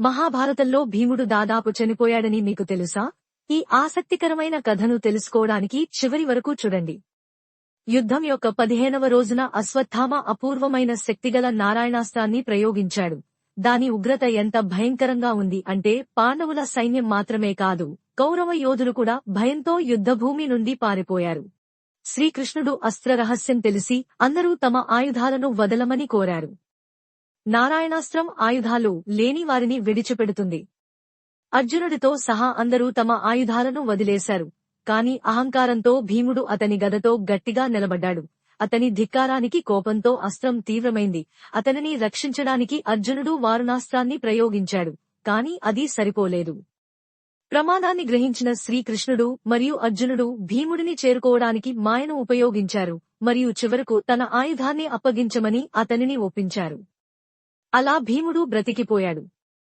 మహాభారతంలో భీముడు దాదాపు చనిపోయాడని మీకు తెలుసా? ఈ ఆసక్తికరమైన కథను తెలుసుకోవడానికి చివరి వరకు చూడండి. యుద్ధం యొక్క పదిహేనవ రోజున అశ్వత్థామ అపూర్వమైన శక్తిగల నారాయణాస్త్రాన్ని ప్రయోగించాడు. దాని ఉగ్రత ఎంత భయంకరంగా ఉంది అంటే పాండవుల సైన్యం మాత్రమే కాదు కౌరవ యోధులు కూడా భయంతో యుద్ధభూమి నుండి పారిపోయారు. శ్రీకృష్ణుడు అస్త్ర రహస్యం తెలిసి అందరూ తమ ఆయుధాలను వదలమని కోరారు. నారాయణాస్త్రం ఆయుధాలు లేని వారిని విడిచిపెడుతుంది. అర్జునుడితో సహా అందరూ తమ ఆయుధాలను వదిలేశారు. కాని అహంకారంతో భీముడు అతని గదతో గట్టిగా నిలబడ్డాడు. అతని ధిక్కారానికి కోపంతో అస్త్రం తీవ్రమైంది. అతనిని రక్షించడానికి అర్జునుడు వారుణాస్త్రాన్ని ప్రయోగించాడు. కాని అది సరిపోలేదు. ప్రమాదాన్ని గ్రహించిన శ్రీకృష్ణుడు మరియు అర్జునుడు భీముడిని చేరుకోవడానికి మాయను ఉపయోగించారు. మరియు చివరకు తన ఆయుధాన్ని అప్పగించమని అతనిని ఒప్పించారు. అలా భీముడు బ్రతికిపోయాడు.